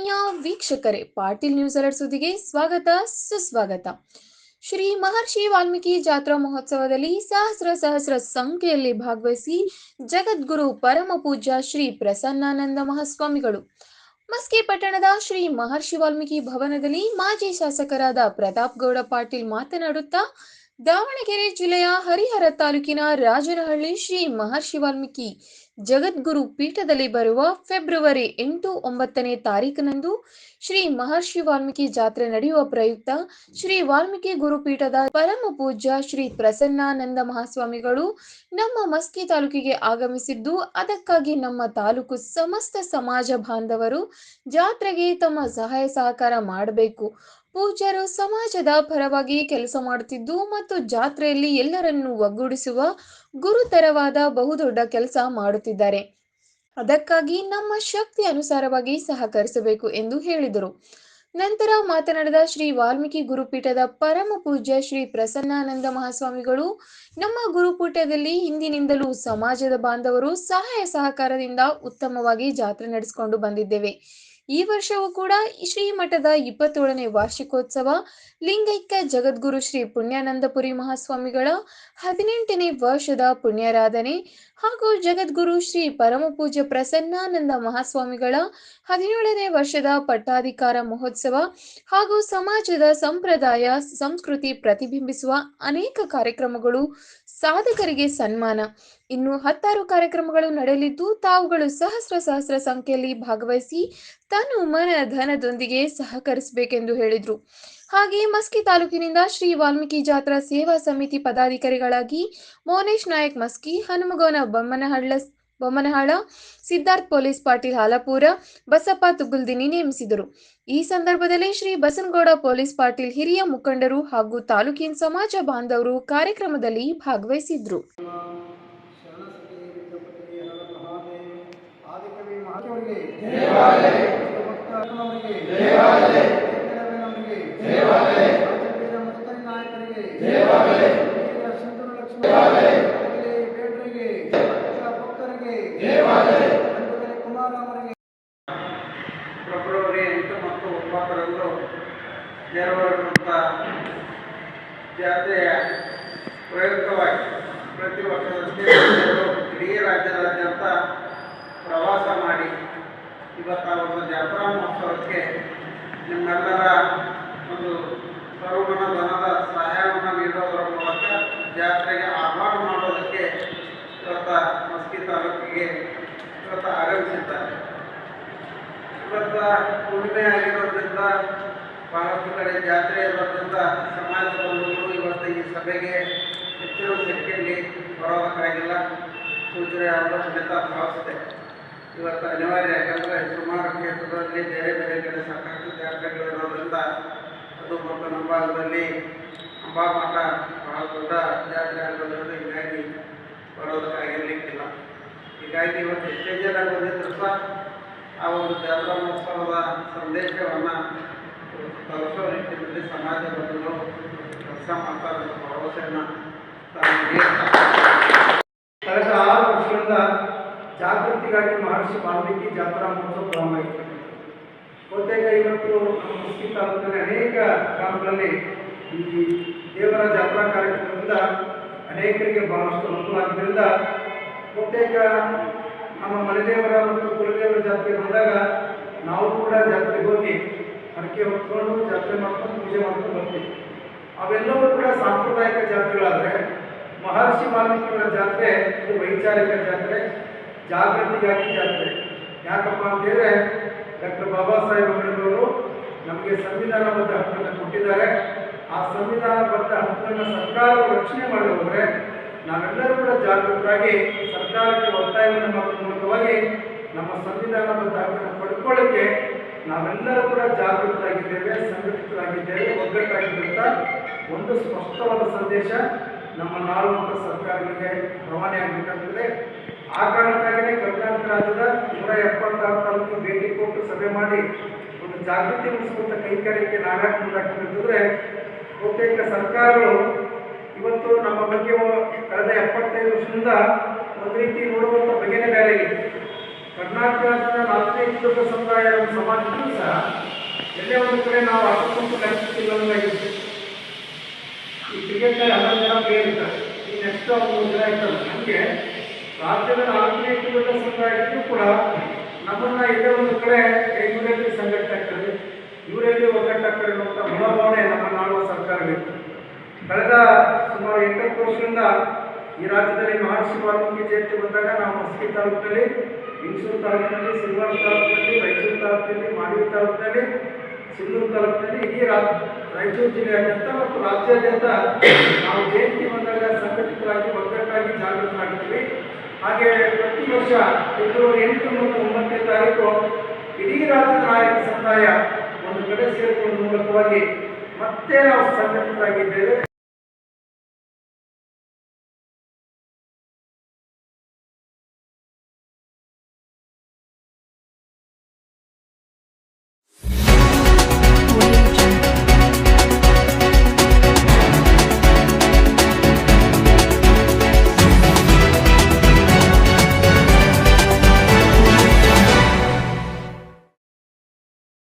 ಆತ್ಮೀಯ ವೀಕ್ಷಕರೇ, Patil news alert ಸುದ್ದಿಗೆ ಸ್ವಾಗತ, ಸುಸ್ವಾಗತ. ಶ್ರೀ ಮಹರ್ಷಿ ವಾಲ್ಮೀಕಿ ಜಾತ್ರಾ ಮಹೋತ್ಸವದಲ್ಲಿ ಸಹಸ್ರ ಸಹಸ್ರ ಸಂಖ್ಯೆಯಲ್ಲಿ ಭಾಗವಹಿಸಿ ಜಗದ್ಗುರು ಪರಮ ಪೂಜ್ಯ ಶ್ರೀ ಪ್ರಸನ್ನಾನಂದ ಮಹಾಸ್ವಾಮಿಗಳು. ಮಸ್ಕಿ ಪಟ್ಟಣದ ಶ್ರೀ ಮಹರ್ಷಿ ವಾಲ್ಮೀಕಿ ಭವನದಲ್ಲಿ ಮಾಜಿ ಶಾಸಕರಾದ ಪ್ರತಾಪ್ ಗೌಡ ಪಾಟೀಲ್ ಮಾತನಾಡುತ್ತಾ ದಾವಣಗೆರೆ ಜಿಲ್ಲೆಯ ಹರಿಹರ ತಾಲೂಕಿನ ರಾಜನಹಳ್ಳಿ ಶ್ರೀ ಮಹರ್ಷಿ ವಾಲ್ಮೀಕಿ ಜಗದ್ಗುರು ಪೀಠದಲ್ಲಿ ಬರುವ ಫೆಬ್ರವರಿ ಎಂಟು ಒಂಬತ್ತನೇ ತಾರೀಕಿನಂದು ಶ್ರೀ ಮಹರ್ಷಿ ವಾಲ್ಮೀಕಿ ಜಾತ್ರೆ ನಡೆಯುವ ಪ್ರಯುಕ್ತ ಶ್ರೀ ವಾಲ್ಮೀಕಿ ಗುರುಪೀಠದ ಪರಮ ಪೂಜ್ಯ ಶ್ರೀ ಪ್ರಸನ್ನಾನಂದ ಮಹಾಸ್ವಾಮಿಗಳು ನಮ್ಮ ಮಸ್ಕಿ ತಾಲೂಕಿಗೆ ಆಗಮಿಸಿದ್ದು, ಅದಕ್ಕಾಗಿ ನಮ್ಮ ತಾಲೂಕು ಸಮಸ್ತ ಸಮಾಜ ಬಾಂಧವರು ಜಾತ್ರೆಗೆ ತಮ್ಮ ಸಹಾಯ ಸಹಕಾರ ಮಾಡಬೇಕು. ಪೂಜ್ಯರು ಸಮಾಜದ ಪರವಾಗಿ ಕೆಲಸ ಮಾಡುತ್ತಿದ್ದು ಮತ್ತು ಜಾತ್ರೆಯಲ್ಲಿ ಎಲ್ಲರನ್ನೂ ಒಗ್ಗೂಡಿಸುವ ಗುರುತರವಾದ ಬಹುದೊಡ್ಡ ಕೆಲಸ ಮಾಡುತ್ತಿದ್ದಾರೆ. ಅದಕ್ಕಾಗಿ ನಮ್ಮ ಶಕ್ತಿ ಅನುಸಾರವಾಗಿ ಸಹಕರಿಸಬೇಕು ಎಂದು ಹೇಳಿದರು. ನಂತರ ಮಾತನಾಡಿದ ಶ್ರೀ ವಾಲ್ಮೀಕಿ ಗುರುಪೀಠದ ಪರಮ ಪೂಜ್ಯ ಶ್ರೀ ಪ್ರಸನ್ನಾನಂದ ಮಹಾಸ್ವಾಮಿಗಳು, ನಮ್ಮ ಗುರುಪೀಠದಲ್ಲಿ ಹಿಂದಿನಿಂದಲೂ ಸಮಾಜದ ಬಾಂಧವರು ಸಹಾಯ ಸಹಕಾರದಿಂದ ಉತ್ತಮವಾಗಿ ಜಾತ್ರೆ ನಡೆಸಿಕೊಂಡು ಬಂದಿದ್ದೇವೆ. ಈ ವರ್ಷವೂ ಕೂಡ ಶ್ರೀಮಠದ ಇಪ್ಪತ್ತೇಳನೇ ವಾರ್ಷಿಕೋತ್ಸವ, ಲಿಂಗೈಕ್ಯ ಜಗದ್ಗುರು ಶ್ರೀ ಪುಣ್ಯಾನಂದಪುರಿ ಮಹಾಸ್ವಾಮಿಗಳ ಹದಿನೆಂಟನೇ ವರ್ಷದ ಪುಣ್ಯಾರಾಧನೆ ಹಾಗೂ ಜಗದ್ಗುರು ಶ್ರೀ ಪರಮಪೂಜ್ಯ ಪ್ರಸನ್ನಾನಂದ ಮಹಾಸ್ವಾಮಿಗಳ ಹದಿನೇಳನೇ ವರ್ಷದ ಪಟ್ಟಾಧಿಕಾರ ಮಹೋತ್ಸವ ಹಾಗೂ ಸಮಾಜದ ಸಂಪ್ರದಾಯ, ಸಂಸ್ಕೃತಿ ಪ್ರತಿಬಿಂಬಿಸುವ ಅನೇಕ ಕಾರ್ಯಕ್ರಮಗಳು ಸಾಧಕರಿಗೆ ಸನ್ಮಾನ. ಇನ್ನು ಹತ್ತಾರು ಕಾರ್ಯಕ್ರಮಗಳು ನಡೆಯಲಿದ್ದು, ತಾವುಗಳು ಸಹಸ್ರ ಸಹಸ್ರ ಸಂಖ್ಯೆಯಲ್ಲಿ ಭಾಗವಹಿಸಿ ತನು ಮನ ಧನದೊಂದಿಗೆ ಸಹಕರಿಸಬೇಕೆಂದು ಹೇಳಿದರು. ಹಾಗೆ ಮಸ್ಕಿ ತಾಲೂಕಿನಿಂದ ಶ್ರೀ ವಾಲ್ಮೀಕಿ ಜಾತ್ರಾ ಸೇವಾ ಸಮಿತಿ ಪದಾಧಿಕಾರಿಗಳಾಗಿ ಮೋನೇಶ್ ನಾಯಕ್ ಮಸ್ಕಿ, ಹನುಮಗೌನ ಬೊಮ್ಮನಹಳ್ಳ ಬೊಮ್ಮನಹಾಳ ಸಿದ್ಧಾರ್ಥ್ ಪೊಲೀಸ್ ಪಾಟೀಲ್ ಹಾಲಪೂರ, ಬಸಪ್ಪ ತುಗುಲ್ದಿನಿ ನೇಮಿಸಿದರು. ಈ ಸಂದರ್ಭದಲ್ಲಿ ಶ್ರೀ ಬಸನಗೌಡ ಪೊಲೀಸ್ ಪಾಟೀಲ್ ಹಿರಿಯ ಮುಖಂಡರು ಹಾಗೂ ತಾಲೂಕಿನ ಸಮಾಜ ಬಾಂಧವರು ಕಾರ್ಯಕ್ರಮದಲ್ಲಿ ಭಾಗವಹಿಸಿದ್ರು. ಆದಿಕವಿ ಮಹಾದೇವರಿಗೆ ಭಕ್ತ ಅಣ್ಣನವರಿಗೆ ನಮಗೆ. ರಾಜವೀರ ಮದಕರಿ ನಾಯಕರಿಗೆ. ಭಕ್ತರಿಗೆ. ಬಂಡುಗರೆ ಕುಮಾರಮ್ಮರಿಗೆ ಫೆಬ್ರವರಿ ಎಂಟು ಮತ್ತು ಒಂಬತ್ತರಂದು ನೆರವೇರುವಂಥ ಜಾತ್ರೆಯ ಪ್ರಯುಕ್ತವಾಗಿ ಪ್ರತಿ ವರ್ಷದಂತೆ ಇಡೀ ರಾಜ್ಯದಾದ್ಯಂತ ಪ್ರವಾಸ ಮಾಡಿ ಇವತ್ತು ಆ ಒಂದು ಜಾತ್ರಾ ಮಹೋತ್ಸವಕ್ಕೆ ನಿಮ್ಮೆಲ್ಲರ ಒಂದು ಸರ್ವಮನ ಧನದ ಸಹಾಯವನ್ನು ನೀಡೋದರ ಮೂಲಕ ಜಾತ್ರೆಗೆ ಆಹ್ವಾನ ಮಾಡೋದಕ್ಕೆ ಇವತ್ತು ಮಸ್ಕಿ ತಾಲೂಕಿಗೆ ಇವತ್ತು ಆಗಮಿಸಿದ್ದಾರೆ. ಇವತ್ತು ಹುಣ್ಣಿಮೆ ಆಗಿರೋದ್ರಿಂದ ಬಹಳಷ್ಟು ಕಡೆ ಜಾತ್ರೆ ಇರೋದ್ರಿಂದ ಸಮಾಜ ಬಂಧುಗಳು ಇವತ್ತು ಈ ಸಭೆಗೆ ಹೆಚ್ಚಿನ ಸಂಖ್ಯೆಯಲ್ಲಿ ಬರೋದಕ್ಕಾಗಿಲ್ಲ ಸೂಚನೆ ಅವರ ಖಂಡಿತ ಭಾವಿಸಿದೆ ಇವತ್ತು ಅನಿವಾರ್ಯ ಯಾಕಂದರೆ ಸುಮಾರು ಕ್ಷೇತ್ರದಲ್ಲಿ ಬೇರೆ ಬೇರೆ ಕಡೆ ಸಾಕಷ್ಟು ಜಾತ್ರೆಗಳು ಇರೋದ್ರಿಂದ ಅದು ಮತ್ತು ನಮ್ಮ ಭಾಗದಲ್ಲಿ ಅಂಬಾಮಠ ಬಹಳ ದೊಡ್ಡ ಜಾತ್ರೆ ಆಗೋದ್ರಿಂದ ಹೀಗಾಗಿ ಬರೋದಕ್ಕಾಗಿರ್ಲಿಕ್ಕಿಲ್ಲ. ಹೀಗಾಗಿ ಇವತ್ತು ಎಷ್ಟೇ ಜನ ಬಂದಿದ್ರು ಸಹ ಆ ಒಂದು ಜಾತ್ರಾ ಮಹೋತ್ಸವದ ಸಂದೇಶವನ್ನು ತಲುಪೋ ನಿಟ್ಟಿನಲ್ಲಿ ಸಮಾಜ ಬಂಧುಗಳು ಕೆಲಸ ಮಾಡ್ತಾರೆ ಭರವಸೆಯನ್ನು ತಮಗೆ ಕಳೆದ ಆರು ವರ್ಷಗಳಿಂದ ಜಾಗೃತಿಗಾಗಿ ಮಹರ್ಷಿ ವಾಲ್ಮೀಕಿ ಜಾತ್ರಾ ಮಹೋತ್ಸವ ಪ್ರಾರಂಭವಾಗಿದೆ ಬಹುತೇಕ ಇವತ್ತು ನಮ್ಮ ತಾಲೂಕಿನ ಅನೇಕ ಗ್ರಾಮಗಳಲ್ಲಿ ಈ ದೇವರ ಜಾತ್ರಾ ಕಾರ್ಯಕ್ರಮದಿಂದ ಅನೇಕರಿಗೆ ಬಹಳಷ್ಟು ಅನುಕೂಲ ಆಗಿದ್ದರಿಂದ ಬಹುತೇಕ ನಮ್ಮ ಮನೆದೇವರ ಮತ್ತು ಕುಲದೇವರ ಜಾತ್ರೆ ಬಂದಾಗ ನಾವು ಕೂಡ ಜಾತ್ರೆಗೆ ಹೋಗಿ ಹರಕೆ ಹೊತ್ಕೊಂಡು ಜಾತ್ರೆ ಮಾಡ್ಕೊಂಡು ಪೂಜೆ ಮಾಡ್ಕೊಂಡು ಬರ್ತೀವಿ. ಅವೆಲ್ಲವೂ ಕೂಡ ಸಾಂಪ್ರದಾಯಿಕ ಜಾತ್ರೆಗಳಾದರೆ ಮಹರ್ಷಿ ವಾಲ್ಮೀಕಿಯವರ ಜಾತ್ರೆ, ಇದು ವೈಚಾರಿಕ ಜಾತ್ರೆ. ಜಾಗೃತಿಗಾಗಿ ಜಾತ್ರೆ. ಯಾಕಪ್ಪ ಅಂತೇಳಿದ್ರೆ ಡಾಕ್ಟರ್ ಬಾಬಾ ಸಾಹೇಬ್ ಅಂಬೇಡ್ಕರ್ ನಮಗೆ ಸಂವಿಧಾನಬದ್ಧ ಹಕ್ಕನ್ನು ಕೊಟ್ಟಿದ್ದಾರೆ. ಆ ಸಂವಿಧಾನಬದ್ಧ ಹಕ್ಕನ್ನು ಸರ್ಕಾರವು ರಕ್ಷಣೆ ಮಾಡದೆ ಹೋದರೆ ನಾವೆಲ್ಲರೂ ಕೂಡ ಜಾಗೃತರಾಗಿ ಸರ್ಕಾರಕ್ಕೆ ಒತ್ತಾಯವನ್ನು ಮಾಡುವ ಮೂಲಕವಾಗಿ ನಮ್ಮ ಸಂವಿಧಾನಬದ್ಧ ಹಕ್ಕನ್ನು ಪಡ್ಕೊಳ್ಳಿಕ್ಕೆ ನಾವೆಲ್ಲರೂ ಕೂಡ ಜಾಗೃತರಾಗಿದ್ದೇವೆ, ಸಂಘಟಿತರಾಗಿದ್ದೇವೆ ಒಗ್ಗಟ್ಟಾಗಿದ್ದಂಥ ಒಂದು ಸ್ಪಷ್ಟವಾದ ಸಂದೇಶ ನಮ್ಮ ನಾಳುವಂಥ ಸರ್ಕಾರಗಳಿಗೆ ರವಾನೆ ಆಗಬೇಕಾಗ್ತದೆ ಆ ಕಾರಣಕ್ಕಾಗಿ ಕರ್ನಾಟಕ ರಾಜ್ಯದ ನೂರ ಎಪ್ಪತ್ತಾರು ತಾಲೂಕು ಭೇಟಿ ಕೊಟ್ಟು ಸಭೆ ಮಾಡಿ ಒಂದು ಜಾಗೃತಿ ಮೂಡಿಸುವಂಥ ಕೈಗಾರಿಕೆ ನಾವ್ಯಾಕೆ ಮುಂದಾಗ್ತಿದ್ರೆ ಬಹುತೇಕ ಸರ್ಕಾರಗಳು ಇವತ್ತು ನಮ್ಮ ಬಗ್ಗೆ ಕಳೆದ ಎಪ್ಪತ್ತೈದು ವರ್ಷದಿಂದ ಒಂದು ರೀತಿ ನೋಡುವಂಥ ಬಗೆನೇ ಬೇರೆ ಇದೆ ಕರ್ನಾಟಕ ರಾಜ್ಯದ ನಾಲ್ಕನೇ ಹಿಂದುತ್ವ ಸಮುದಾಯ ಸಮಾಜಕ್ಕೂ ಸಹ ಎಲ್ಲೇ ಒಂದು ಕಡೆ ನಾವು ಅಷ್ಟೊಂದು ಕಲಿಸ್ತಿಲ್ಲವಾಗಿರ್ತೀವಿ ಈ ಕ್ರಿಕೆಟ್ನಲ್ಲಿ ಹನ್ನೊಂದು ಜನ ಪ್ಲೇಯರ್ ಇದ್ದಾರೆ. ಈ ನೆಕ್ಸ್ಟ್ ಅವ್ರು ಜನ ನಮಗೆ ರಾಜ್ಯದ ನಾಲ್ಕನೇ ಸಂಘ ಇದ್ದರೂ ಕೂಡ ನಮ್ಮನ್ನ ಎಲ್ಲೇ ಒಂದು ಕಡೆ ಇವರಲ್ಲಿ ಸಂಘಟನೆ ಆಗ್ತದೆ. ಇವರಲ್ಲಿ ಒಗ್ಗಟ್ಟಾಗ್ತಾರೆ ಅನ್ನುವಂಥ ಮನೋಭಾವನೆ ನಮ್ಮ ನಾಡುವ ಸರ್ಕಾರವಿತ್ತು ಕಳೆದ ಸುಮಾರು ಎಂಟತ್ತು ವರ್ಷದಿಂದ ಈ ರಾಜ್ಯದಲ್ಲಿ ಮಹರ್ಷಿ ವಾಲ್ಮೀಕಿ ಜಯಂತಿ ಬಂದಾಗ ನಾವು ಮಸ್ಕಿ ತಾಲೂಕಿನಲ್ಲಿ ಹಿಂಸೂರು ತಾಲೂಕಿನಲ್ಲಿ, ಸಿಲ್ವಾರ್ ತಾಲೂಕಿನಲ್ಲಿ, ರಾಯಚೂರು ತಾಲೂಕಿನಲ್ಲಿ ಮಾಡವಿ ತಾಲೂಕಿನಲ್ಲಿ, ಸಿಂಧೂರು ತಾಲೂಕಿನಲ್ಲಿ ಇಡೀ ರಾಯಚೂರು ಜಿಲ್ಲೆಯಾದ್ಯಂತ ಮತ್ತು ರಾಜ್ಯಾದ್ಯಂತ ನಾವು ಜಯಂತಿ ಬಂದಾಗ ಸಂಘಟಿತರಾಗಿ ಒಗ್ಗಟ್ಟಾಗಿ ಜಾಗೃತರಾಗಿದ್ದೀವಿ ಹಾಗೆ ಪ್ರತಿ ವರ್ಷ ಫೆಬ್ರವರಿ ಎಂಟು ಮತ್ತು ಒಂಬತ್ತನೇ ತಾರೀಕು ಇಡೀ ರಾಜ್ಯ ನಾಯಕ ಸಮುದಾಯ ಒಂದು ಕಡೆ ಸೇರಿಕೊಳ್ಳುವ ಮೂಲಕವಾಗಿ ಮತ್ತೆ ನಾವು ಸಂಘಟಿತರಾಗಿದ್ದೇವೆ.